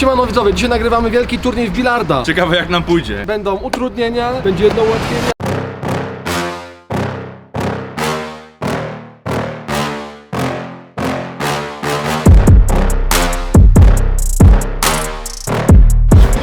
Siemano widzowie, dzisiaj nagrywamy wielki turniej w bilarda. Ciekawe jak nam pójdzie. Będą utrudnienia, będzie jedno ułatwienie.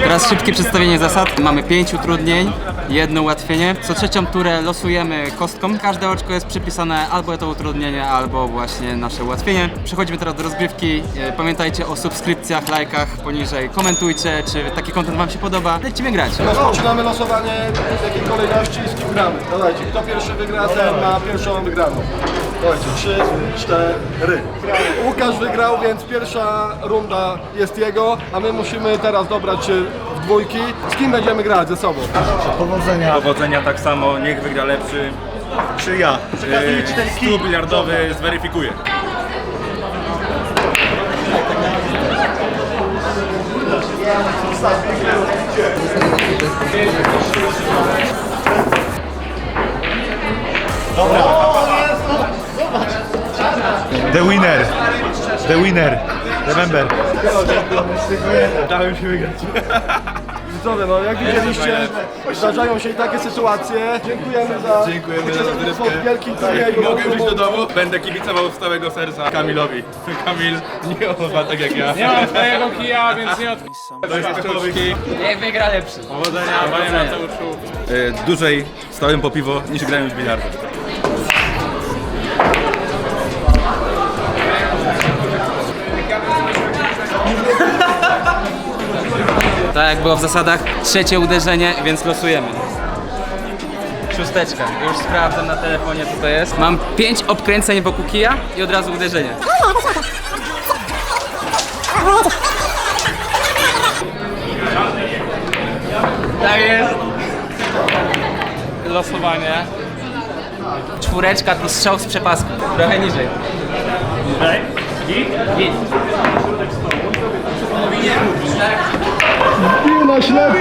Teraz szybkie przedstawienie zasad. Mamy pięć utrudnień, jedno ułatwienie. Co trzecią turę losujemy kostką. Każde oczko jest przypisane albo to utrudnienie, albo właśnie nasze ułatwienie. Przechodzimy teraz do rozgrywki. E, Pamiętajcie o subskrypcjach, lajkach poniżej. Komentujcie, czy taki content Wam się podoba. Lecimy grać. Rozpoczynamy losowanie w jakiej kolejności i z kim gramy. Dawajcie, kto pierwszy wygra, ten ma pierwszą wygraną. Dawajcie, trzy, cztery. Łukasz wygrał, więc pierwsza runda jest jego, a my musimy teraz dobrać się w dwójki. Z kim będziemy grać ze sobą? Powodzenia tak samo, niech wygra lepszy. Czy ja? Yy, stół biliardowy zweryfikuje. The winner. The winner. Remember. Dałem się wygrać. Widzowie, no jak widzieliście, zdarzają się i takie sytuacje. Dziękujemy za Dziękujemy za rozgrywkę. wielkim turnieju. Mogę wyjść do domu? Będę kibicował z całego serca Kamilowi. Kamil nie owa tak jak ja. Nie mam twojego kija, więc nie od... To jest sztuczki. Niech wygra lepszy. Powodzenia, panie Mateuszu. Yy, dłużej stałem po piwo niż grałem w bilarda. Tak jak było w zasadach, trzecie uderzenie, więc losujemy. Szósteczka. Już sprawdzam na telefonie co to jest. Mam pięć obkręceń wokół kija i od razu uderzenie. Tak jest. Losowanie. Czwóreczka to strzał z przepasku. Trochę niżej. Niżej? Git. Na ślepo!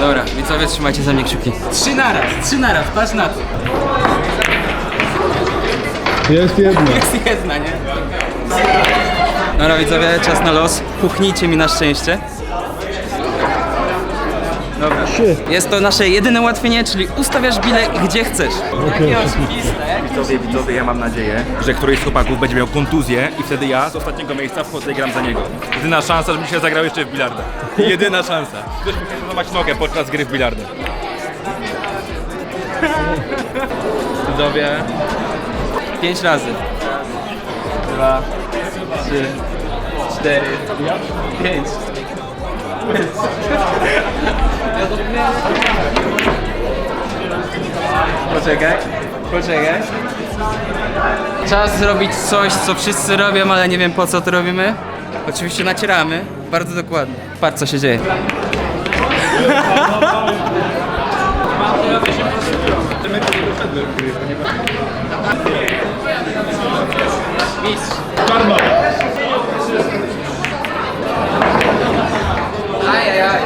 Dobra, widzowie trzymajcie za mnie kciuki. Trzy naraz, trzy naraz, patrz na to. Jest jedno. Jest jedna, nie? Dobra widzowie, czas na los. Puknijcie mi na szczęście. Dobra. Jest to nasze jedyne ułatwienie, czyli ustawiasz bile gdzie chcesz. Jakie oczywiste. Widzowie, widzowie, ja mam nadzieję, że któryś z chłopaków będzie miał kontuzję i wtedy ja z ostatniego miejsca wchodzę i gram za niego. Jedyna szansa, żebym się zagrał jeszcze w bilarda. Jedyna szansa. Ktoś musi złamać nogę podczas gry w bilarda. Widzowie. Pięć razy. Dwa, trzy, cztery, pięć. Poczekaj, poczekaj. Czas zrobić coś, co wszyscy robią, ale nie wiem po co to robimy. Oczywiście nacieramy, bardzo dokładnie. Patrz co się dzieje. Mistrz. Ajajaj. Ajajaj.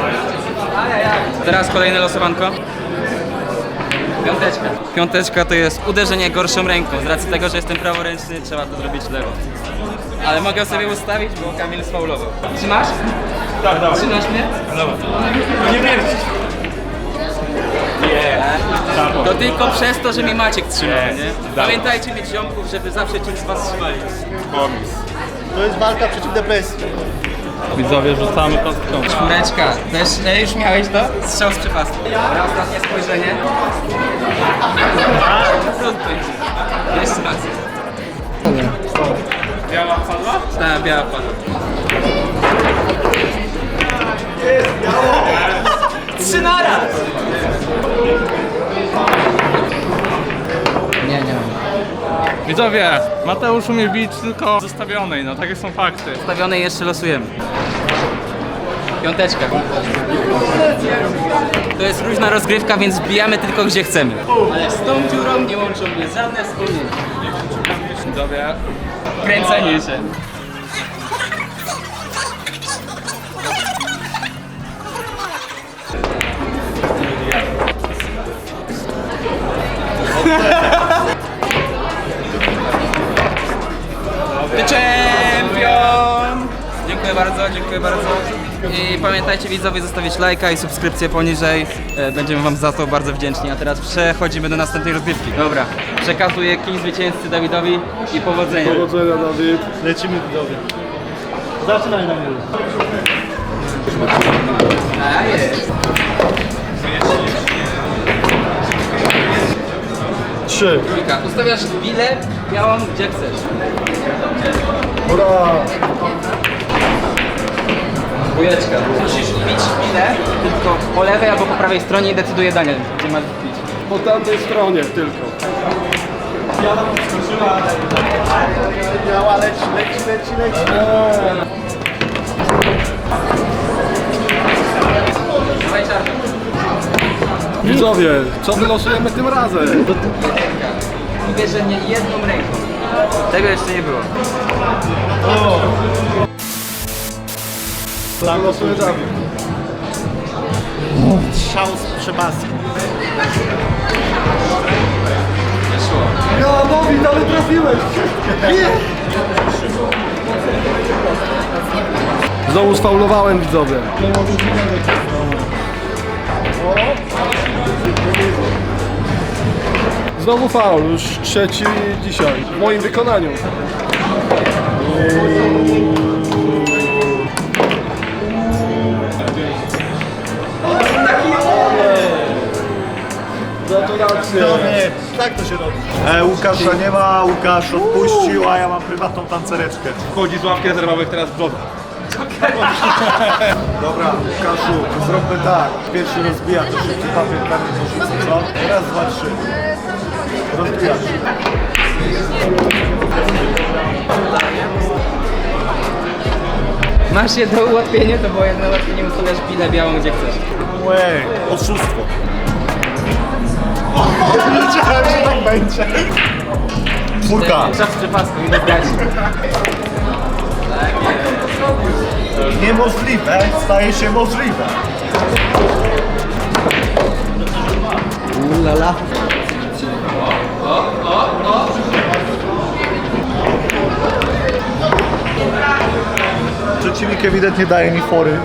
Teraz kolejne losowanko. Piąteczka. Piąteczka to jest uderzenie gorszą ręką. Z racji tego, że jestem praworęczny, trzeba to zrobić lewą. Ale mogę sobie ustawić, bo Kamil sfaulował. Trzymasz? Tak, dawaj. Trzymasz mnie? Nie wierzysz. To tylko przez to, że mnie Maciek trzymał, Nie. nie? Pamiętajcie mieć ziomków, żeby zawsze z was trzymali. Komis. To jest walka przeciw depresji. Widzowie, rzucamy kostką. Czwóreczka. Też e, już miałeś to? Strzał z przepasku. Dobra, ostatnie spojrzenie. Będzie. Jeszcze raz. Biała padła? Ta biała padła. Trzy naraz! Nie, nie mam. Widzowie, Mateusz umie bić tylko zostawionej, no takie są fakty. Zostawionej jeszcze losujemy. Piąteczka. To jest różna rozgrywka, więc bijamy tylko gdzie chcemy. Ale z tą dziurą nie łączą mnie żadne wspomnienia. Widzowie, kręcenie się. dziękuję bardzo. I pamiętajcie widzowie zostawić lajka i subskrypcję poniżej. E, Będziemy wam za to bardzo wdzięczni. A teraz przechodzimy do następnej rozgrywki. Dobra, przekazuję kij zwycięzcy Dawidowi i powodzenia. Powodzenia Dawid. Lecimy widzowie. Zaczynaj na mnie. A jest. Trzy. Ustawiasz bilę białą gdzie chcesz. Ura. Dwójeczka. Musisz bić bilę tylko po lewej albo po prawej stronie i decyduje Daniel, gdzie masz bić. Po tamtej stronie tylko. Biała, leci, leci, leci, leci. Widzowie, co wylosujemy tym razem? Uderzenie jedną ręką. Tego jeszcze nie było. Wylosuje Dawid. Strzał z przebasku. Ja, Dawid, ale trafiłeś! Nie! Znowu sfaulowałem widzowie. Znowu faul, już trzeci dzisiaj, w moim wykonaniu. Tak to się robi. E, Łukasza nie ma, Łukasz odpuścił, a ja mam prywatną tancereczkę. Wchodzi z ławki rezerwowych teraz w. Dobra, Łukaszu, zróbmy tak. Pierwszy rozbija to szybki papier, kamień, nożyce, co? Raz, dwa, trzy. Rozbijasz. Masz jedno ułatwienie, to było jedno ułatwienie, ustawiasz bilę białą gdzie chcesz. Łej, oszustwo. Będzie. Czwórka. Czas przypadku, ile. Niemożliwe staje się możliwe. Ulala. Przeciwnik ewidentnie daje mi fory.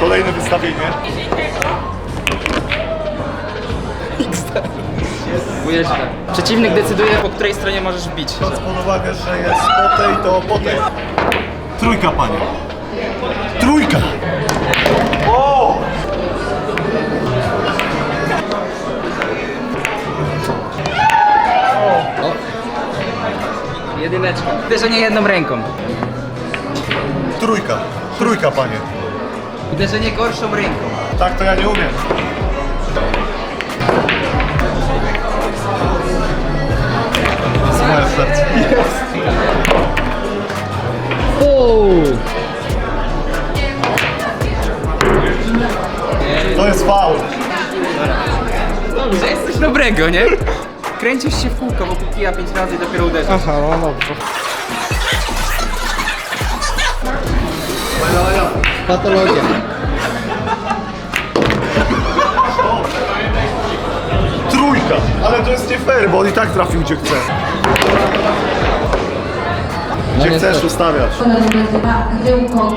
Kolejne wystawienie. Dwójeczka. Przeciwnik decyduje, po której stronie możesz bić. Biorąc pod uwagę, że jest po tej, to po tej. Trójka, panie. Trójka! O! Jedyneczka. Uderzenie jedną ręką. Trójka. Trójka, panie. Uderzenie gorszą ręką. Tak to ja nie umiem. Dobrego, nie? Kręcisz się w kółko wokół kija pięć razy i dopiero uderzasz. Aha, no dobrze. Patologia. Trójka. Ale to jest nie fair, bo on i tak trafił gdzie chce. Gdzie chcesz ustawiać. Podać będzie Magdełko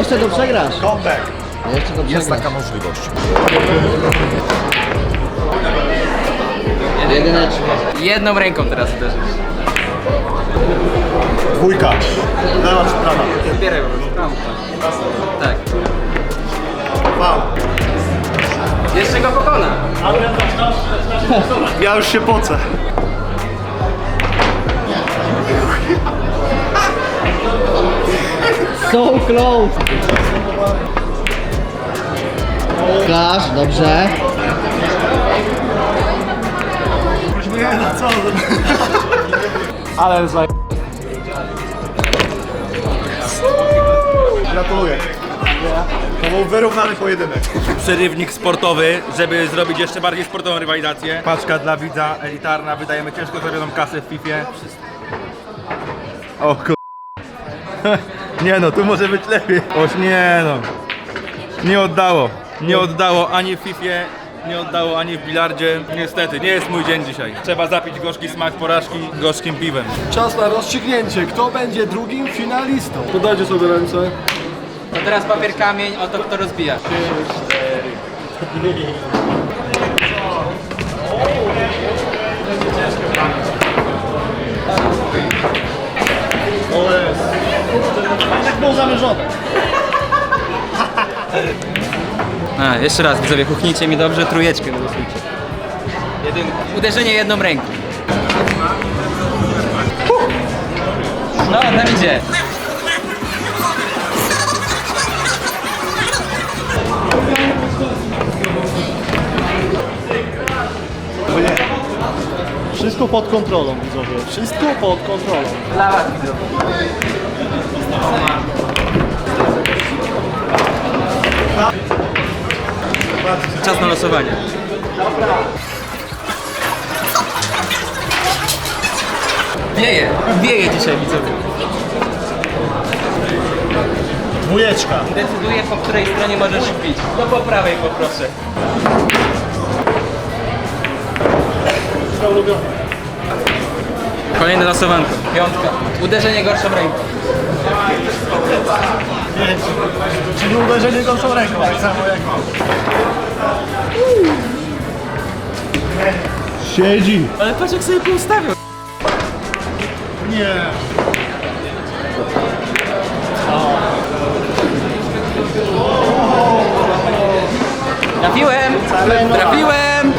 Jeszcze to przegrasz. Comeback. Jeszcze to Jest przegrasz. taka możliwość. Jedyneczka. Jedną ręką teraz uderzysz. Dwójka. Lewa czy prawa? Zbieraj po prostu. Tam. Tak. Faul. Jeszcze go pokona. Ja już się pocę. So close. Klasz, dobrze. Ale za... Gratuluję. To był wyrównany pojedynek. Przerywnik sportowy, żeby zrobić jeszcze bardziej sportową rywalizację. Paczka dla widza, elitarna, wydajemy ciężko zrobioną kasę w FIFA. O kur... Nie no, tu może być lepiej. Oś nie no. Nie oddało. Nie oddało ani w FIFA, nie oddało ani w bilardzie. Niestety, nie jest mój dzień dzisiaj. Trzeba zapić gorzki smak porażki gorzkim piwem. Czas na rozstrzygnięcie. Kto będzie drugim finalistą? Podajcie sobie ręce. To teraz papier kamień, oto kto rozbija. Tak było zamierzone. A, jeszcze raz, widzowie, kuchnijcie mi dobrze, trójeczkę wylosujcie. Jedynka. Uderzenie jedną ręką. No, tam idzie. Wszystko pod kontrolą, widzowie. Wszystko pod kontrolą. Dla was, widzowie. Czas na losowanie. Wieje, wieje dzisiaj widzowie. Dwójeczka. Decyduję po której stronie możesz wbić. To po prawej poproszę. Kolejne losowanko. Piątka. Uderzenie gorszą ręką. Czyli uderzenie gorszą ręką, tak samo jak Siedzi. Ale patrz jak sobie poustawił. Nie. Trafiłem! Trafiłem!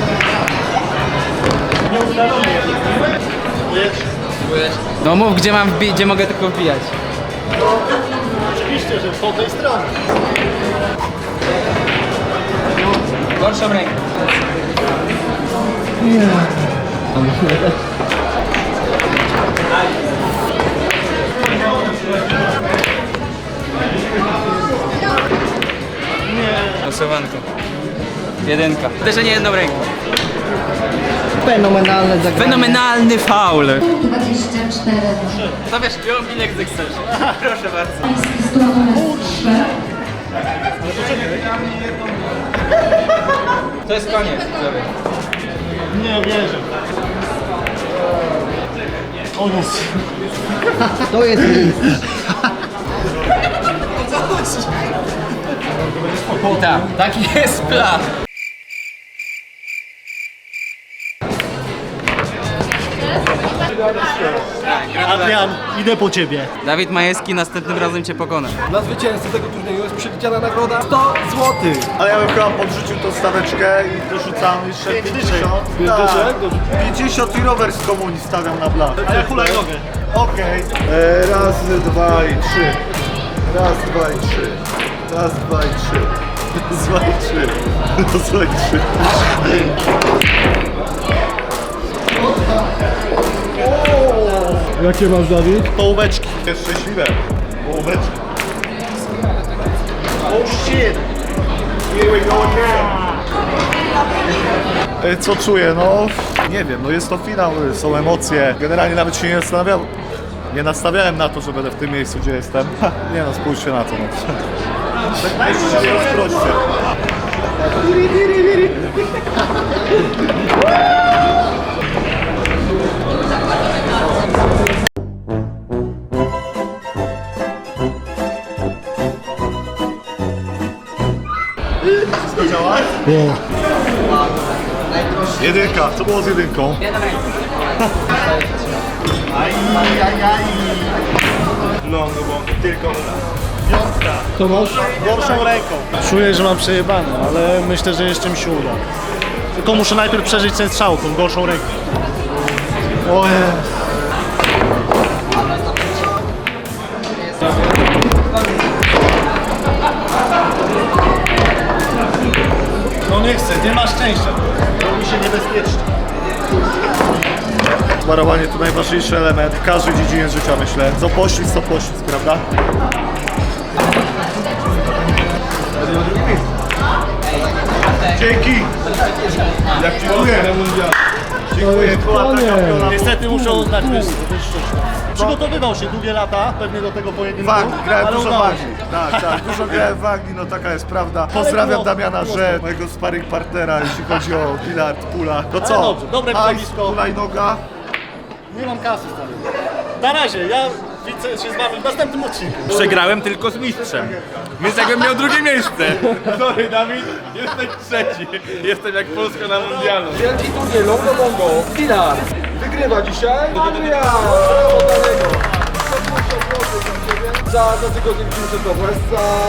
No mów, gdzie mam wbić, gdzie mogę tylko wbijać. Oczywiście, że po tej stronie. Gorszą ręką. Nie. Losowanko. Jedynka. Uderzenie jedną ręką. Fenomenalne zagranie. Fenomenalny faul. 24. Stawiasz piłą ile chcesz. Proszę bardzo. Pański stół numer 3. To jest koniec. Nie wierzę. O Jezu. To jest. I tak, taki jest plan. Adrian, idę po ciebie. Dawid Majewski następnym razem cię pokona. Dla zwycięzcy tego turnieju jest przewidziana nagroda 100 zł. Ale ja bym chyba podrzucił tą staweczkę i dorzucam jeszcze 50. Pięć Tak. dyszek? 50 i rower z komunii stawiam na blat. A ja hulajnogę. Okej. E, Raz, dwa i trzy. Raz, dwa i trzy. Raz, dwa i trzy. Raz, dwa i trzy. Raz, dwa i trzy. Jakie masz, Dawid? Połóweczki. Jest szczęśliwe. Połóweczki. Oh shit. Here we go again. Co czuję? No, nie wiem, no jest to finał, są emocje. Generalnie nawet się nie zastanawiałem, nie nastawiałem na to, że będę w tym miejscu, gdzie jestem. Nie no, spójrzcie na to. No. Weźcie się rozproście. Wszystko działa? Jedynka, co było z jedynką? Aj, aj, aj. No, no bo tylko piątka. Co masz? Gorszą ręką. Czuję, że mam przejebane, ale myślę, że jeszcze mi się uda. Tylko muszę najpierw przeżyć ten strzał, tą gorszą ręką. O Jezu. No nie chcę, nie ma szczęścia. Robi się niebezpiecznie. Smarowanie to najważniejszy element w każdej dziedzinie życia, myślę. Co poślizg, to poślizg, prawda? Dzięki! Jak dziękuję! Dziękuję, była taka piona. Niestety muszę uznać wyższy. Przygotowywał się długie lata, pewnie do tego pojedynku. Wagi, grałem ale dużo udało wagi. się. Tak, tak, dużo grałem wagi, no taka jest prawda. Pozdrawiam było- Damiana było Że, mojego sparring partnera, jeśli chodzi o bilard, pula. To co? dobrze, dobre widowisko. Pula i noga. Nie mam kasy stary. Na razie, ja widzę się z wami w następnym odcinku. Przegrałem tylko z mistrzem. Więc jakbym miał drugie miejsce. Sorry Dawid, jesteś trzeci. Jestem jak Polska na mundialu. Wielki turniej Longo Bongo. Pilar. Wygrywa dzisiaj Adrian. Brawo dla niego. 150 zł za. Za za tygodnie 900 za